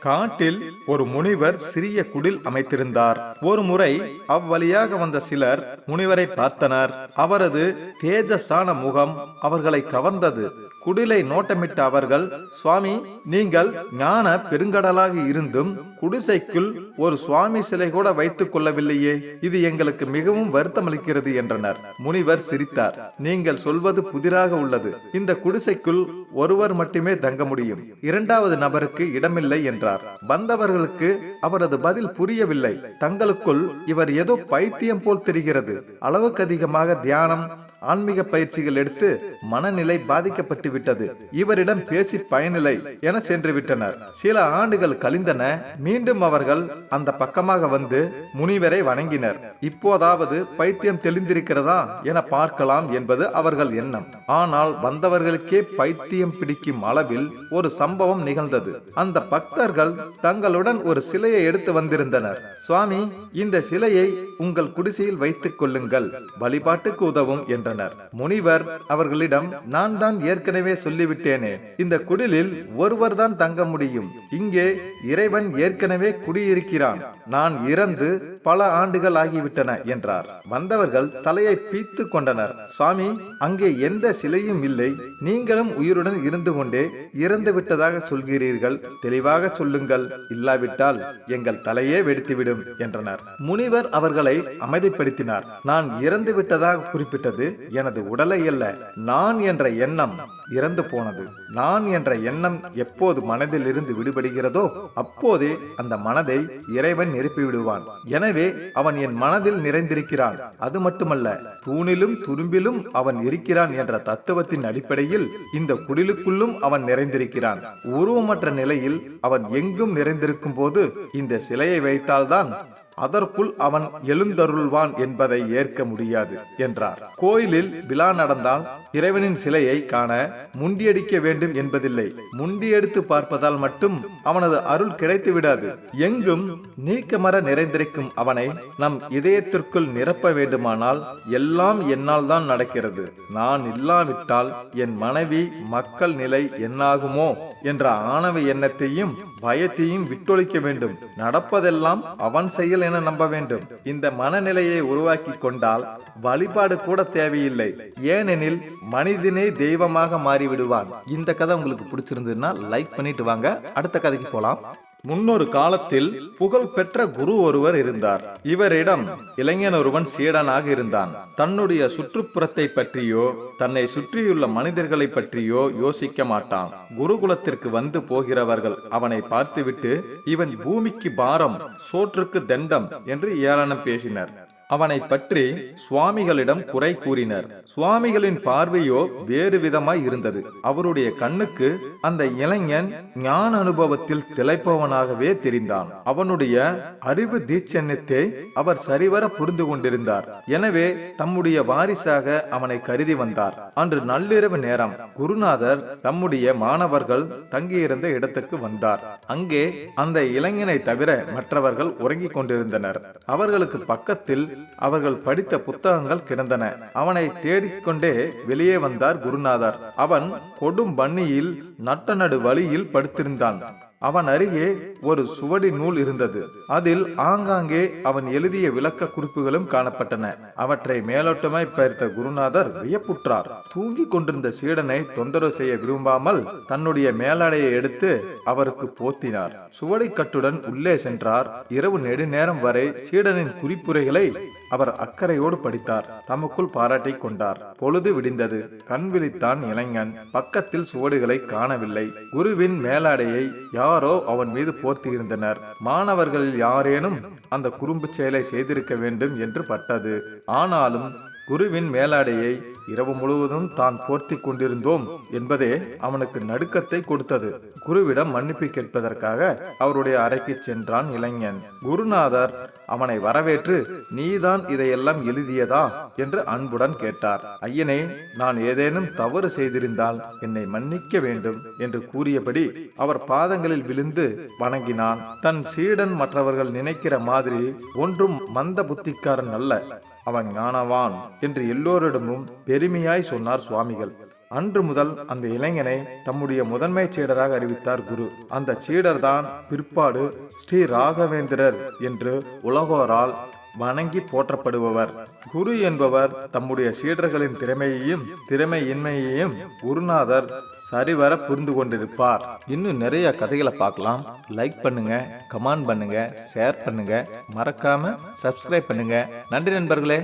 காட்டில் ஒரு முனிவர் சிறிய குடில் அமைத்திருந்தார். ஒரு முறை அவ்வழியாக வந்த சிலர் முனிவரை பார்த்தனர். அவரது தேஜஸான முகம் அவர்களை கவர்ந்தது. குடிலை நோட்டமிட்ட அவர்கள் சுவாமி நீங்கள் ஞான பெருங்கடலாக இருந்தும் குடிசைக்குள் ஒரு சுவாமி சிலை கூட வைத்துக் கொள்ளவில்லையே இது எங்களுக்கு மிகவும் வருத்தமளிக்கிறது என்றனர். முனிவர் சிரித்தார். நீங்கள் சொல்வது புதிராக உள்ளது. இந்த குடிசைக்குள் ஒருவர் மட்டுமே தங்க முடியும். இரண்டாவது நபருக்கு இடமில்லை என்றார். வந்தவர்களுக்கு அவரது பதில் புரியவில்லை. தங்களுக்குள் இவர் ஏதோ பைத்தியம் போல் தெரிகிறது. அளவுக்கு அதிகமாக தியானம் ஆன்மீக பயிற்சிகள் எடுத்து மனநிலை பாதிக்கப்பட்டு விட்டது. இவரிடம் பேசி பயனில்லை என சென்று விட்டனர் சில ஆண்டுகள் கழிந்தன மீண்டும் அவர்கள் அந்த பக்கமாக வந்து முனிவரை வணங்கினர். இப்போதாவது பைத்தியம் தெளிந்திருக்கிறதா என பார்க்கலாம் என்பது அவர்கள் எண்ணம். ஆனால் வந்தவர்களுக்கே பைத்தியம் பிடிக்கும் அளவில் ஒரு சம்பவம் நிகழ்ந்தது. அந்த பக்தர்கள் தங்களுடன் ஒரு சிலையை எடுத்து வந்திருந்தனர். சுவாமி இந்த சிலையை உங்கள் குடிசையில் வைத்துக் கொள்ளுங்கள். வழிபாட்டுக்கு உதவும் என்றனர். முனிவர் அவர்களிடம் நான் தான் ஏற்கனவே சொல்லிவிட்டேனே இந்த குடிலில் ஒருவர் தான் தங்க முடியும். இங்கே இறைவன் ஏற்கனவே குடியிருக்கிறான். நான் இறந்து பல ஆண்டுகள் ஆகிவிட்டன என்றார். வந்தவர்கள் தலையை பீத்து கொண்டனர். சுவாமி அங்கே எந்த சிலையும் இல்லை. நீங்களும் உயிருடன் இருந்து கொண்டே இறந்து விட்டதாக சொல்கிறீர்கள். தெளிவாக சொல்லுங்கள். இல்லாவிட்டால் எங்கள் தலையே வெடித்துவிடும் என்றனர். முனிவர் அவர்களை அமைதிப்படுத்தினார். நான் இறந்து விட்டதாக குறிப்பிட்டது எனது உடலை அல்ல. நான் என்ற எண்ணம் இறந்து போனது. நான் என்ற எண்ணம் எப்போது மனதில் இருந்து விடுபடுகிறதோ அப்போதே அந்த மனதை இறைவன் நிரப்பிவிடுவான். எனவே அவன் என் மனதில் நிறைந்திருக்கிறான். அது மட்டுமல்ல தூணிலும் துரும்பிலும் அவன் இருக்கிறான் என்ற தத்துவத்தின் அடிப்படையில் இந்த குடிலுக்குள்ளும் அவன் நிறைந்திருக்கிறான். உருவமற்ற நிலையில் அவன் எங்கும் நிறைந்திருக்கும் போது இந்த சிலையை வைத்தால்தான் அதற்குள் அவன் எழுந்தருள்வான் என்பதை ஏற்க முடியாது என்றார். கோயிலில் விழா நடந்தால் இறைவனின் சிலையை காண முண்டியடிக்க வேண்டும் என்பதில்லை. முண்டியடித்து பார்ப்பதால் மட்டும் அவனது அருள் கிடைத்து விடாது. எங்கும் நீக்கமர நிறைந்திருக்கும் அவனை நம் இதயத்திற்குள் நிரப்ப வேண்டுமானால் எல்லாம் என்னால் தான் நடக்கிறது. நான் இல்லாவிட்டால் என் மனைவி மக்கள் நிலை என்னாகுமோ என்ற ஆணவ எண்ணத்தையும் பயத்தையும் விட்டொழிக்க வேண்டும். நடப்பதெல்லாம் அவன் செயல் என நம்ப வேண்டும். இந்த மனநிலையை உருவாக்கி கொண்டால் வழிபாடு கூட தேவையில்லை. ஏனெனில் மனிதனே தெய்வமாக மாறிவிடுவான். இந்த கதை உங்களுக்கு பிடிச்சிருந்ததுன்னா லைக் பண்ணிட்டு வாங்க. அடுத்த கதைக்கு போலாம். முன்னொரு காலத்தில் புகழ் பெற்ற குரு ஒருவர் இருந்தார். இவரிடம் இளைஞன் ஒருவன் சீடனாக இருந்தான். தன்னுடைய சுற்றுப்புறத்தை பற்றியோ தன்னை சுற்றியுள்ள மனிதர்களை பற்றியோ யோசிக்க மாட்டான். குருகுலத்திற்கு வந்து போகிறவர்கள் அவனை பார்த்துவிட்டு இவன் பூமிக்கு பாரம் சோற்றுக்கு தண்டம் என்று ஏளனம் பேசினர். அவனை பற்றி சுவாமிகளிடம் குறை கூறினர். சுவாமிகளின் பார்வையோ வேறு விதமாய் இருந்தது. அவருடைய கண்ணுக்கு அந்த இளைஞன் ஞான அனுபவத்தில் திளைப்பவனாகவே தெரிந்தான். அவனுடைய அறிவு தீட்சண்யத்தை அவர் சரிவர புரிந்து கொண்டிருந்தார். எனவே தம்முடைய வாரிசாக அவனை கருதி வந்தார். அன்று நள்ளிரவு நேரம் குருநாதர் தம்முடைய மாணவர்கள் தங்கியிருந்த இடத்துக்கு வந்தார். அங்கே அந்த இளைஞனை தவிர மற்றவர்கள் உறங்கிக் கொண்டிருந்தனர். அவர்களுக்கு பக்கத்தில் அவர்கள் படித்த புத்தகங்கள் கிடந்தன. அவனை தேடிக்கொண்டே வெளியே வந்தார் குருநாதர். அவன் கொடும் பன்னியில் நட்ட நடு வழியில் படுத்திருந்தான். அவன் அருகே ஒரு சுவடி நூல் இருந்தது. அதில் ஆங்காங்கே அவன் எழுதிய விளக்க குறிப்புகளும் காணப்பட்டன. அவற்றை மேலோட்டமாய் பார்த்த குருநாதர் வியப்புற்றார். தூங்கிக் கொண்டிருந்த சீடனை தொந்தரவு செய்ய விரும்பாமல் தன்னுடைய மேலாடையை எடுத்து அவருக்கு போத்தினார். சுவடி கட்டுடன் உள்ளே சென்றார். இரவு நெடுநேரம் வரை சீடனின் குறிப்புரைகளை அவர் அக்கறையோடு படித்தார். தமக்குள் பாராட்டிக் கொண்டார். பொழுது விடிந்தது. கண் விழித்தான் இளைஞன். பக்கத்தில் சுவடுகளை காணவில்லை. குருவின் மேலாடையை யாரோ அவன் மீது போர்த்தியிருந்தனர். மாணவர்களில் யாரேனும் அந்த குறும்பு செயலை செய்திருக்க வேண்டும் என்று பட்டது. ஆனாலும் குருவின் மேலாடையை இரவு முழுவதும் தான் போர்த்தி கொண்டிருந்தோம் என்பதே அவனுக்கு நடுக்கத்தை கொடுத்தது. குருவிடம் மன்னிப்பு கேட்பதற்காக அவருடைய அறைக்கு சென்றான் இளைஞன். குருநாதர் அவனை வரவேற்று நீதான் இதையெல்லாம் எழுதியதா? என்று அன்புடன் கேட்டார். ஐயனே நான் ஏதேனும் தவறு செய்திருந்தால் என்னை மன்னிக்க வேண்டும் என்று கூறியபடி அவர் பாதங்களில் விழுந்து வணங்கினான். தன் சீடன் மற்றவர்கள் நினைக்கிற மாதிரி ஒன்றும் மந்த புத்திக்காரன் அல்ல. அவன் ஞானவான் என்று எல்லோரிடமும் பெருமையாய் சொன்னார் சுவாமிகள். அன்று முதல் அந்த இளைஞனை தம்முடைய முதன்மை சீடராக அறிவித்தார் குரு. அந்த சீடர்தான் பிற்பாடு ஸ்ரீ ராகவேந்திரர் என்று உலகோரால் வணங்கி போற்றப்படுபவர். குரு என்பவர் தம்முடைய சீடர்களின் திறமையையும் திறமையின்மையையும் குருநாதர் சரிவர புரிந்து கொண்டிருப்பார். இன்னும் நிறைய கதைகளை பார்க்கலாம். லைக் பண்ணுங்க கமெண்ட் பண்ணுங்க ஷேர் பண்ணுங்க. மறக்காம சப்ஸ்கிரைப் பண்ணுங்க. நன்றி நண்பர்களே.